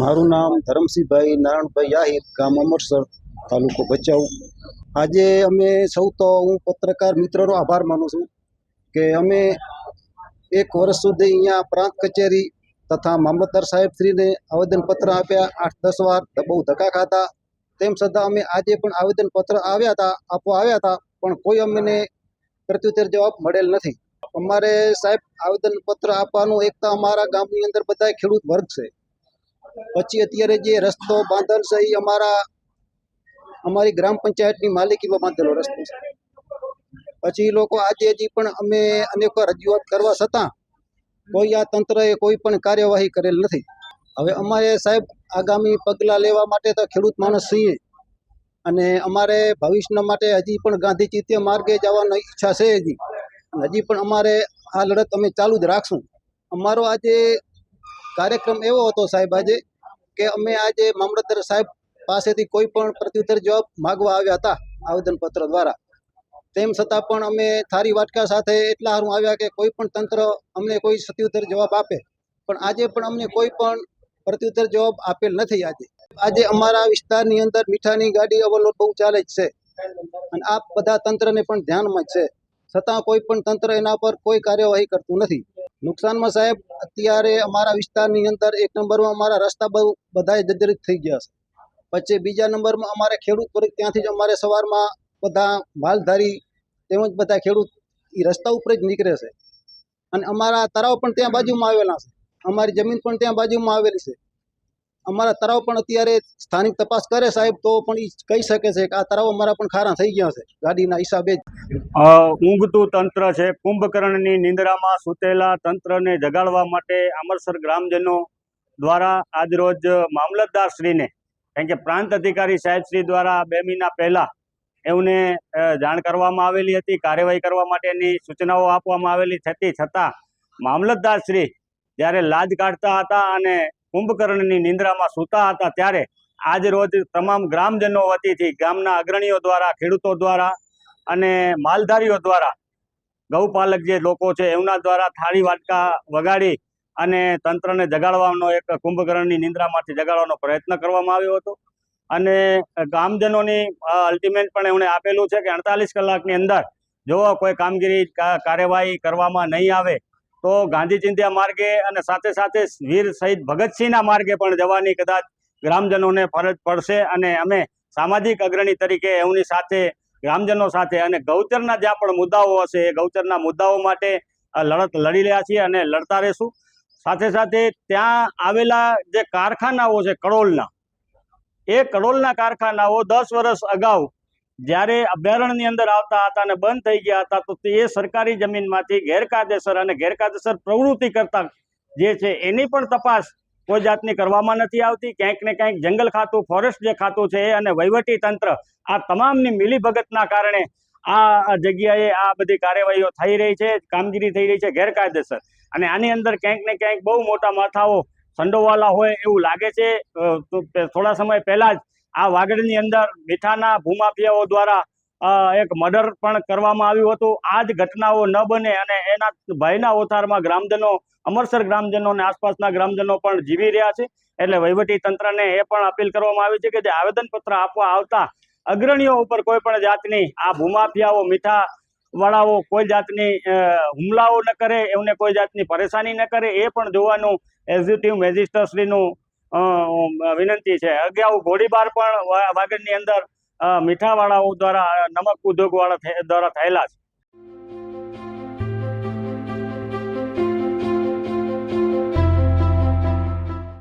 મારું નામ ધરમસિંહભાઈ નારાયણભાઈ યાહિર, ગામ અમરસર, તાલુકો ભચાઉ. આજે અમે સૌ તો હું પત્રકાર મિત્રનો આભાર માનું છું કે અમે એક વર્ષ સુધી અહીંયા પ્રાંત કચેરી તથા મામલતદાર સાહેબશ્રીને આવેદનપત્ર આપ્યા, આઠ, દસ વાર બહુ ધક્કા ખાતા તેમ છતાં અમે આજે પણ આવેદનપત્ર આવ્યા હતા, આપવા આવ્યા હતા, પણ કોઈ અમને પ્રત્યુત્તર જવાબ મળેલ નથી. અમારે સાહેબ, આવેદનપત્ર આપવાનું એક તો અમારા ગામની અંદર બધા ખેડૂત વર્ગ છે. પછી અત્યારે જે રસ્તો બાંધેલ છે એ અમારા, અમારી ગ્રામ પંચાયતની માલિકીમાં બાંધેલો રસ્તો છે. પછી લોકો આજે હજી પણ અમે અનેક રજૂઆત કરવા છતાં કોઈ આ તંત્રએ કોઈ પણ કાર્યવાહી કરેલ નથી. હવે અમારે સાહેબ આગામી પગલાં લેવા માટે તો ખેડૂત માણસ છીએ. અને અમારે ભવિષ્યના માટે હજી પણ ગાંધી ચિત્ય માર્ગે જવાની ઈચ્છા છે હજી. હજી પણ અમારે આ લડત અમે ચાલુ જ રાખશું. અમારો આજે કાર્યક્રમ એવો હતો સાહેબ આજે કે અમે આજે મામલતદાર સાહેબ પાસેથી કોઈ પણ પ્રત્યુત્તર જવાબ માગવા આવ્યા હતા આવેદનપત્ર દ્વારા. તેમ છતાં પણ અમે થારી વાટકા સાથે એટલા હારું આવ્યા કે કોઈ પણ તંત્ર અમને કોઈ પ્રત્યુત્તર જવાબ આપે. પણ આજે પણ અમને કોઈ પણ પ્રત્યુત્તર જવાબ આપેલ નથી આજે. આજે અમારા વિસ્તારની અંદર મીઠાની ગાડી ઓવરલોડ બહુ ચાલે જ છે. અને આ બધા તંત્રને પણ ધ્યાનમાં જ છે. છતાં કોઈ પણ તંત્ર એના પર કોઈ કાર્યવાહી કરતું નથી. નુકસાનમાં સાહેબ, અત્યારે અમારા વિસ્તારની અંદર એક નંબરમાં અમારા રસ્તા બહુ બધાય જર્જરિત થઈ ગયા છે. પછી બીજા નંબરમાં અમારે ખેડૂત વર્ગ, ત્યાંથી જ અમારે સવારમાં બધા માલધારી તેમજ બધા ખેડૂત એ રસ્તા ઉપર જ નીકળે છે. અને અમારા તળાવ પણ ત્યાં બાજુમાં આવેલા છે. અમારી જમીન પણ ત્યાં બાજુમાં આવેલી છે. અમારા તળાવ પણ અત્યારે સ્થાનિક તપાસ કરે સાહેબ, તો પણ એ કહી શકે છે કે આ તળાવ અમારા પણ ખારા થઈ ગયા છે, ગાડીના હિસાબે ઊંઘતું તંત્ર છે, કુંભકર્ણની નિંદ્રામાં સૂતેલા તંત્રને જગાડવા માટે અમરસર ગ્રામજનો દ્વારા આજરોજ મામલતદારશ્રીને કારણ કે પ્રાંત અધિકારી સાહેબશ્રી દ્વારા બે મહિના પહેલાં એમને જાણ કરવામાં આવેલી હતી, કાર્યવાહી કરવા માટેની સૂચનાઓ આપવામાં આવેલી થતી, છતાં મામલતદારશ્રી જ્યારે લાજ કાઢતા હતા અને કુંભકર્ણની નિંદ્રામાં સૂતા હતા ત્યારે આજ રોજ તમામ ગ્રામજનો વતીથી ગામના અગ્રણીઓ દ્વારા, ખેડૂતો દ્વારા અને માલધારીઓ દ્વારા ગૌપાલક જે લોકો છે એમના દ્વારા થાળી વાટકા વગાડી અને તંત્રને જગાડવાનો એક કુંભકર્ણની નિંદ્રામાંથી જગાડવાનો પ્રયત્ન કરવામાં આવ્યો હતો. અને ગામજનોની અલ્ટિમેટ પણ એમણે આપેલું છે કે અડતાલીસ કલાકની અંદર જો કોઈ કામગીરી કાર્યવાહી કરવામાં નહીં આવે તો ગાંધી ચિંધ્યા માર્ગે અને સાથે સાથે વીર શહીદ ભગતસિંહના માર્ગે પણ જવાની કદાચ ગ્રામજનોને ફરજ પડશે અને અમે સામાજિક અગ્રણી તરીકે એમની સાથે, ગ્રામજનો સાથે અને ગૌચરના જ્યાં પણ મુદ્દાઓ હશે એ ગૌચરના મુદ્દાઓ માટે લડત લડી રહ્યા છીએ અને લડતા રહેશું. સાથે સાથે ત્યાં આવેલા જે કારખાનાઓ છે કડોલના એ કડોલના કારખાનાઓ દસ વર્ષ અગાઉ જ્યારે અભયારણ્યની અંદર આવતા હતા અને બંધ થઈ ગયા હતા, તો તે સરકારી જમીનમાંથી ગેરકાયદેસર અને ગેરકાયદેસર પ્રવૃત્તિ કરતા જે છે, એની પણ તપાસ કોઈ જાતની કરવામાં નથી આવતી. ક્યાંક ને ક્યાંક જંગલ ખાતું ફોરેસ્ટ જે ખાતું છે અને વહીવટી તંત્ર આ તમામની મિલીભગતના કારણે આ જગ્યાએ આ બધી કાર્યવાહીઓ થઈ રહી છે, કામગીરી થઈ રહી છે ગેરકાયદેસર. અને આની અંદર ક્યાંક ને ક્યાંક બહુ મોટા માથાઓ સંડોવાલા હોય એવું લાગે છે. થોડા સમય પહેલા જ આ વાગડની અંદર મીઠાના ભૂમાફિયાઓ દ્વારા એક મર્ડર પણ કરવામાં આવ્યું હતું. આ જ ઘટનાઓ ન બને અને એના ભયના ઓથારમાં ગ્રામજનો, અમરસર ગ્રામજનો અને આસપાસના ગ્રામજનો પણ જીવી રહ્યા છે. એટલે વહીવટી તંત્રને એ પણ અપીલ કરવામાં આવી છે કે જે આવેદનપત્ર આપવા આવતા અગ્રણીઓ ઉપર કોઈ પણ જાતની આ ભૂમાફિયાઓ મીઠા વાળાઓ કોઈ જાતની હુમલાઓ ન કરે, એમને કોઈ જાતની પરેશાની ન કરે, એ પણ જોવાનું એક્ઝિક્યુટિવ મેજિસ્ટ્રેટશ્રીનું વિનંતી છે. અગિયાર ગોળીબાર પણ વાગડની અંદર મીઠાવાળાઓ દ્વારા નમક ઉદ્યોગવાળા વાળા દ્વારા થયેલા છે.